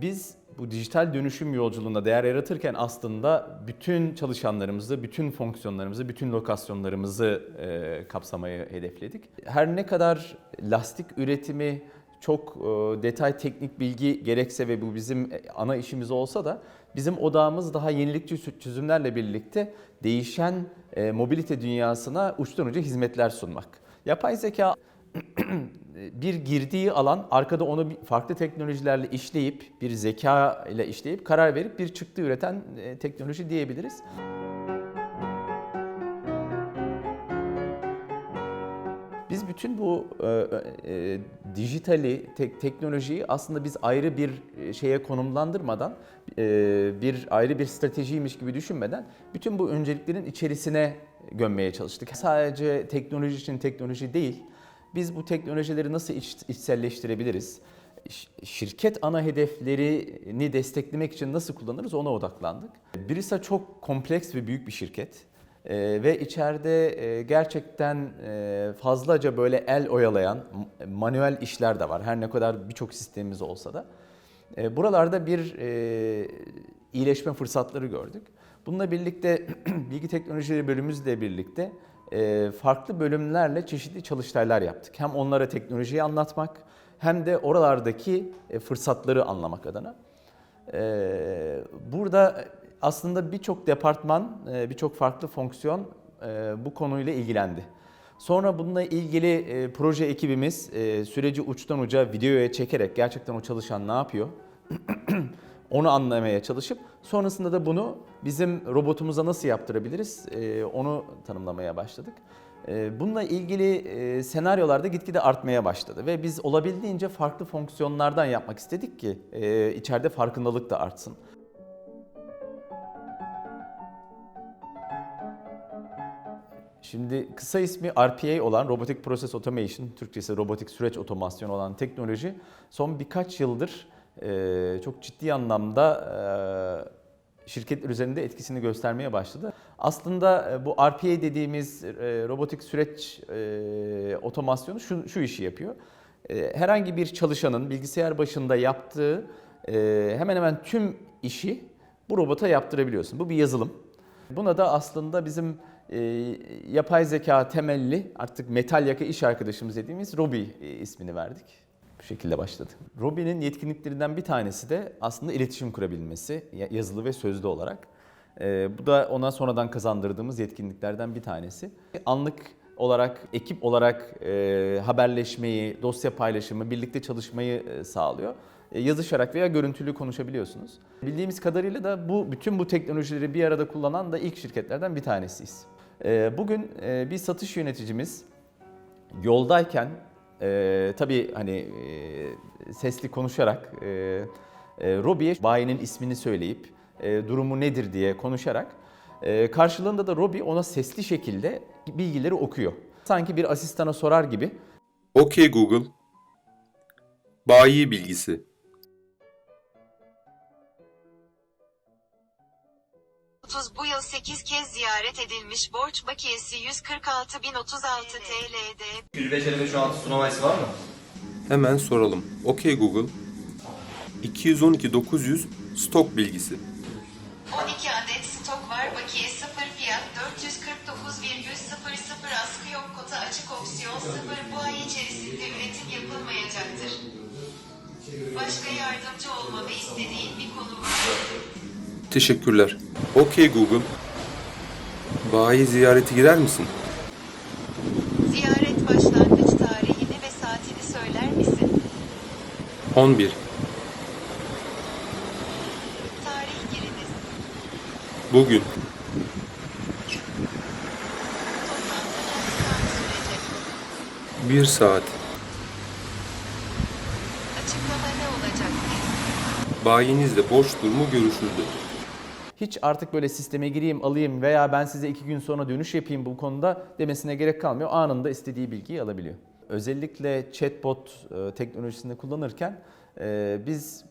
Biz bu dijital dönüşüm yolculuğunda değer yaratırken aslında bütün çalışanlarımızı, bütün fonksiyonlarımızı, bütün lokasyonlarımızı e, kapsamayı hedefledik. Her ne kadar lastik üretimi çok e, detay teknik bilgi gerekse ve bu bizim ana işimiz olsa da bizim odağımız daha yenilikçi çözümlerle birlikte değişen e, mobilite dünyasına uçtan uca hizmetler sunmak. Yapay zeka bir girdiği alan arkada onu farklı teknolojilerle işleyip bir zeka ile işleyip karar verip bir çıktı üreten e, teknoloji diyebiliriz. Bütün bu e, e, dijitali, tek, teknolojiyi aslında biz ayrı bir şeye konumlandırmadan, e, bir ayrı bir stratejiymiş gibi düşünmeden bütün bu önceliklerin içerisine gömmeye çalıştık. Sadece teknoloji için teknoloji değil, biz bu teknolojileri nasıl iç, içselleştirebiliriz? Şirket ana hedeflerini desteklemek için nasıl kullanırız ona odaklandık. Brisa çok kompleks ve büyük bir şirket. Ee, ve içeride e, gerçekten e, fazlaca böyle el oyalayan manuel işler de var. Her ne kadar birçok sistemimiz olsa da. E, buralarda bir e, iyileşme fırsatları gördük. Bununla birlikte bilgi teknolojileri bölümümüzle birlikte e, farklı bölümlerle çeşitli çalıştaylar yaptık. Hem onlara teknolojiyi anlatmak hem de oralardaki e, fırsatları anlamak adına. Ee, Burada aslında birçok departman, e, birçok farklı fonksiyon e, bu konuyla ilgilendi. Sonra bununla ilgili e, proje ekibimiz süreci uçtan uca videoya çekerek gerçekten o çalışan ne yapıyor? onu anlamaya çalışıp sonrasında da bunu bizim robotumuza nasıl yaptırabiliriz onu tanımlamaya başladık. Bununla ilgili e, senaryolar da gitgide artmaya başladı ve biz olabildiğince farklı fonksiyonlardan yapmak istedik ki içeride farkındalık da artsın. Şimdi kısa ismi RPA olan Robotic Process Automation, Türkçesi robotik süreç otomasyonu olan teknoloji son birkaç yıldır e, çok ciddi anlamda e, şirketler üzerinde etkisini göstermeye başladı. Aslında e, bu RPA dediğimiz e, robotik süreç e, otomasyonu şu, şu işi yapıyor. E, herhangi bir çalışanın bilgisayar başında yaptığı e, hemen hemen tüm işi bu robota yaptırabiliyorsun. Bu bir yazılım. Buna da aslında bizim e, yapay zeka temelli artık metal yaka iş arkadaşımız dediğimiz Robi e, ismini verdik. Bu şekilde başladı. Robi'nin yetkinliklerinden bir tanesi de aslında iletişim kurabilmesi ya- yazılı ve sözlü olarak. E, bu da ona sonradan kazandırdığımız yetkinliklerden bir tanesi. Anlık olarak, ekip olarak e, haberleşmeyi, dosya paylaşımı, birlikte çalışmayı e, sağlıyor. E, yazışarak veya görüntülü konuşabiliyorsunuz. Bildiğimiz kadarıyla da bu bütün bu teknolojileri bir arada kullanan da ilk şirketlerden bir tanesiyiz. E, bugün e, bir satış yöneticimiz yoldayken e, tabii hani e, sesli konuşarak e, e, Robi'ye bayinin ismini söyleyip durumu nedir diye konuşarak karşılığında da Robi ona sesli şekilde bilgileri okuyor. Sanki bir asistana sorar gibi OK Google. Bayi bilgisi. Bu yıl 8 kez ziyaret edilmiş borç bakiyesi 146.036 TL'de. 105 elinde şu an sunamaysı var mı? Hemen soralım. OK Google. 212 900 stok bilgisi. 12 adet stok var bakiye 0 fiyat 449,00 askı yok kota açık opsiyon 0 bu ay içerisinde üretim yapılmayacaktır. Başka yardımcı olmamı istediğin bir konu var mı? Teşekkürler. OK Google. Bayi ziyareti gider misin? Ziyaret başlangıç tarihini ve saatini söyler misin? 11. Tarih giriniz. Bugün. Toplantı kaç saat sürecek? 1 saat. Açıklama ne olacak? Bayinizle borç durumu görüşüldü. Hiç artık böyle sisteme gireyim alayım veya ben size iki gün sonra dönüş yapayım bu konuda demesine gerek kalmıyor. Anında istediği bilgiyi alabiliyor. Özellikle chatbot e, teknolojisini kullanırken e, biz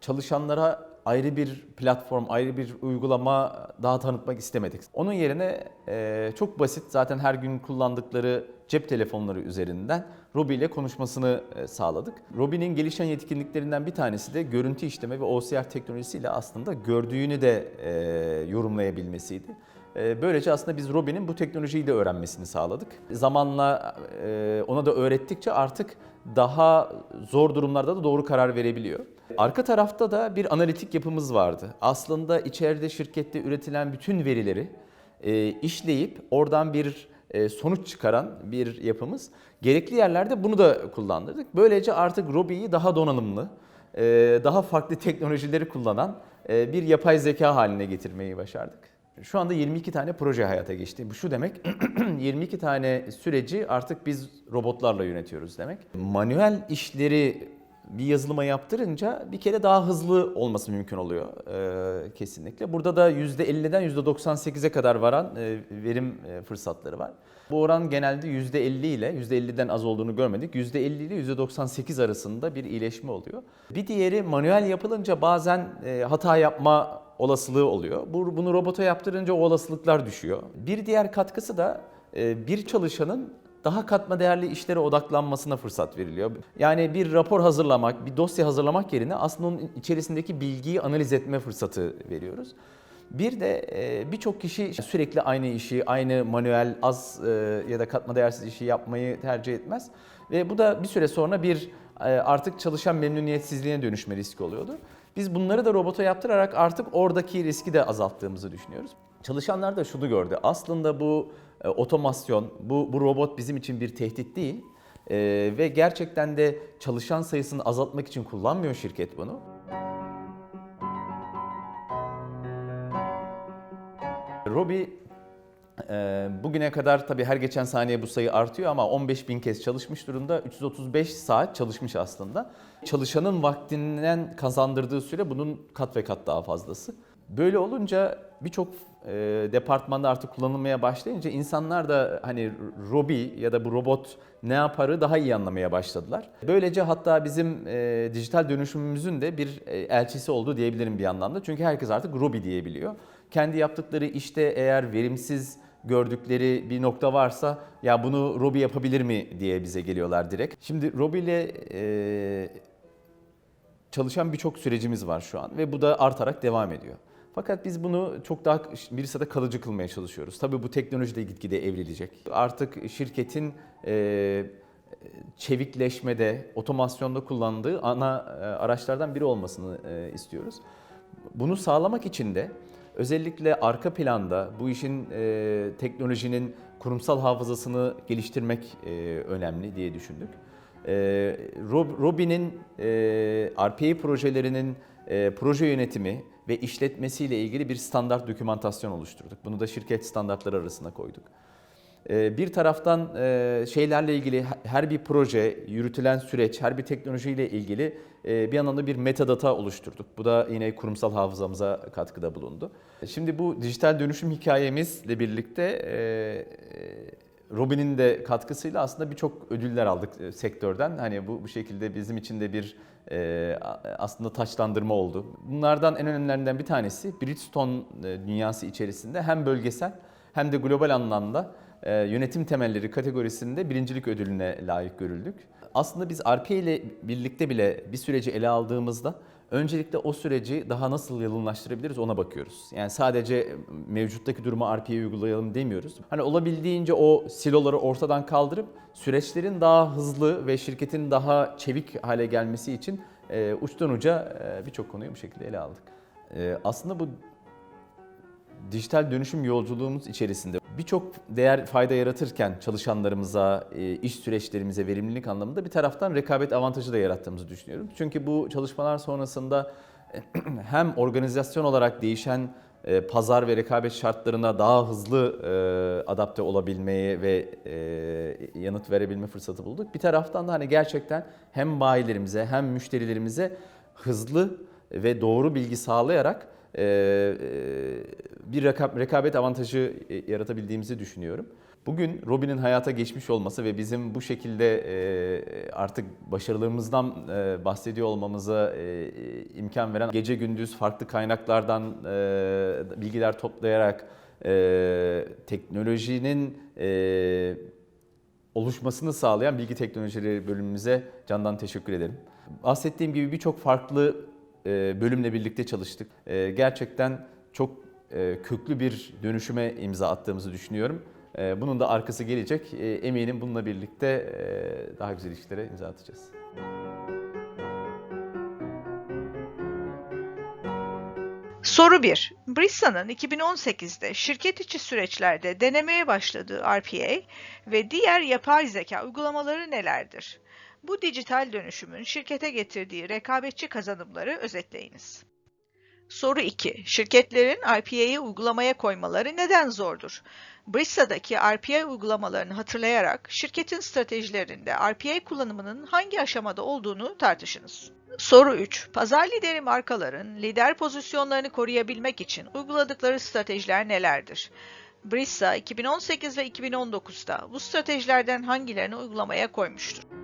çalışanlara ayrı bir platform, ayrı bir uygulama daha tanıtmak istemedik. Onun yerine e, çok basit zaten her gün kullandıkları cep telefonları üzerinden Robi ile konuşmasını e, sağladık. Robi'nin gelişen yetkinliklerinden bir tanesi de görüntü işleme ve OCR teknolojisiyle aslında gördüğünü de e, yorumlayabilmesiydi. E, Böylece aslında biz Robi'nin bu teknolojiyi de öğrenmesini sağladık. Zamanla e, ona da öğrettikçe artık daha zor durumlarda da doğru karar verebiliyor. Arka tarafta da bir analitik yapımız vardı. Aslında içeride şirkette üretilen bütün verileri e, işleyip oradan bir e, sonuç çıkaran bir yapımız. Gerekli yerlerde bunu da kullandırdık. Böylece artık Robi'yi daha donanımlı, e, daha farklı teknolojileri kullanan e, bir yapay zeka haline getirmeyi başardık. Şu anda 22 tane proje hayata geçti. Bu şu demek, 22 tane süreci artık biz robotlarla yönetiyoruz demek. Manuel işleri bir yazılıma yaptırınca bir kere daha hızlı olması mümkün oluyor e, kesinlikle. Burada da %50'den %98'e kadar varan e, verim e, fırsatları var. Bu oran genelde %50 ile %50'den az olduğunu görmedik. %50 ile %98 arasında bir iyileşme oluyor. Bir diğeri manuel yapılınca bazen e, hata yapma olasılığı oluyor. Bu- Bunu robota yaptırınca o olasılıklar düşüyor. Bir diğer katkısı da e, bir çalışanın daha katma değerli işlere odaklanmasına fırsat veriliyor. Yani bir rapor hazırlamak, bir dosya hazırlamak yerine aslında onun içerisindeki bilgiyi analiz etme fırsatı veriyoruz. Bir de e, birçok kişi sürekli aynı işi, aynı manuel, az e, ya da katma değersiz işi yapmayı tercih etmez. Ve bu da bir süre sonra bir e, artık çalışan memnuniyetsizliğine dönüşme riski oluyordu. Biz bunları da robota yaptırarak artık oradaki riski de azalttığımızı düşünüyoruz. Çalışanlar da şunu gördü. Aslında bu e, otomasyon, bu, bu robot bizim için bir tehdit değil. E, ve gerçekten de çalışan sayısını azaltmak için kullanmıyor şirket bunu. Robi e, bugüne kadar tabii her geçen saniye bu sayı artıyor ama 15 bin kez çalışmış durumda. 335 saat çalışmış aslında. Çalışanın vaktinden kazandırdığı süre bunun kat ve kat daha fazlası. Böyle olunca birçok e, departmanda artık kullanılmaya başlayınca insanlar da hani Robi ya da bu robot ne yaparı daha iyi anlamaya başladılar. Böylece hatta bizim e, dijital dönüşümümüzün de bir e, elçisi oldu diyebilirim bir anlamda. Çünkü herkes artık Robi diyebiliyor. Kendi yaptıkları işte eğer verimsiz gördükleri bir nokta varsa ya bunu Robi yapabilir mi diye bize geliyorlar direkt. Şimdi Robi ile e, çalışan birçok sürecimiz var şu an ve bu da artarak devam ediyor. Fakat biz bunu çok daha birisi de kalıcı kılmaya çalışıyoruz. Tabii bu teknoloji de gitgide evrilecek. Artık şirketin e, çevikleşmede, otomasyonda kullandığı ana araçlardan biri olmasını istiyoruz. Bunu sağlamak için de özellikle arka planda bu işin e, teknolojinin kurumsal hafızasını geliştirmek e, önemli diye düşündük. E, Rob- Robi'nin e, RPA projelerinin e, proje yönetimi ve işletmesiyle ilgili bir standart dokümantasyon oluşturduk. Bunu da şirket standartları arasına koyduk. Ee, Bir taraftan e, şeylerle ilgili her bir proje, yürütülen süreç, her bir teknolojiyle ilgili e, bir anlamda bir metadata oluşturduk. Bu da yine kurumsal hafızamıza katkıda bulundu. Şimdi bu dijital dönüşüm hikayemizle birlikte e, Robin'in de katkısıyla aslında birçok ödüller aldık e, sektörden. Hani bu bu şekilde bizim için de bir e, aslında taçlandırma oldu. Bunlardan en önemlilerinden bir tanesi Bridgestone e, dünyası içerisinde hem bölgesel hem de global anlamda e, yönetim temelleri kategorisinde birincilik ödülüne layık görüldük. Aslında biz RPA ile birlikte bile bir süreci ele aldığımızda öncelikle o süreci daha nasıl yalınlaştırabiliriz ona bakıyoruz. Yani sadece mevcuttaki durumu RPA'ya uygulayalım demiyoruz. Hani olabildiğince o siloları ortadan kaldırıp süreçlerin daha hızlı ve şirketin daha çevik hale gelmesi için e, uçtan uca e, birçok konuyu bu şekilde ele aldık. E, aslında bu dijital dönüşüm yolculuğumuz içerisinde birçok değer fayda yaratırken çalışanlarımıza, e, iş süreçlerimize verimlilik anlamında bir taraftan rekabet avantajı da yarattığımızı düşünüyorum. Çünkü bu çalışmalar sonrasında hem organizasyon olarak değişen e, pazar ve rekabet şartlarına daha hızlı e, adapte olabilmeye ve yanıt verebilme fırsatı bulduk. Bir taraftan da hani gerçekten hem bayilerimize hem müşterilerimize hızlı ve doğru bilgi sağlayarak bir reka- rekabet avantajı e, yaratabildiğimizi düşünüyorum. Bugün Robin'in hayata geçmiş olması ve bizim bu şekilde e, artık başarılarımızdan e, bahsediyor olmamıza e, imkan veren gece gündüz farklı kaynaklardan e, bilgiler toplayarak e, teknolojinin e, oluşmasını sağlayan bilgi teknolojileri bölümümüze candan teşekkür ederim. Bahsettiğim gibi birçok farklı e, bölümle birlikte çalıştık. E, Gerçekten çok e, köklü bir dönüşüme imza attığımızı düşünüyorum. E, Bunun da arkası gelecek. E, Eminim bununla birlikte e, daha güzel işlere imza atacağız. Soru 1. Brissa'nın 2018'de şirket içi süreçlerde denemeye başladığı RPA ve diğer yapay zeka uygulamaları nelerdir? Bu dijital dönüşümün şirkete getirdiği rekabetçi kazanımları özetleyiniz. Soru 2. Şirketlerin RPA'yı uygulamaya koymaları neden zordur? Brissa'daki RPA uygulamalarını hatırlayarak şirketin stratejilerinde RPA kullanımının hangi aşamada olduğunu tartışınız. Soru 3. Pazar lideri markaların lider pozisyonlarını koruyabilmek için uyguladıkları stratejiler nelerdir? Brissa 2018 ve 2019'da bu stratejilerden hangilerini uygulamaya koymuştur?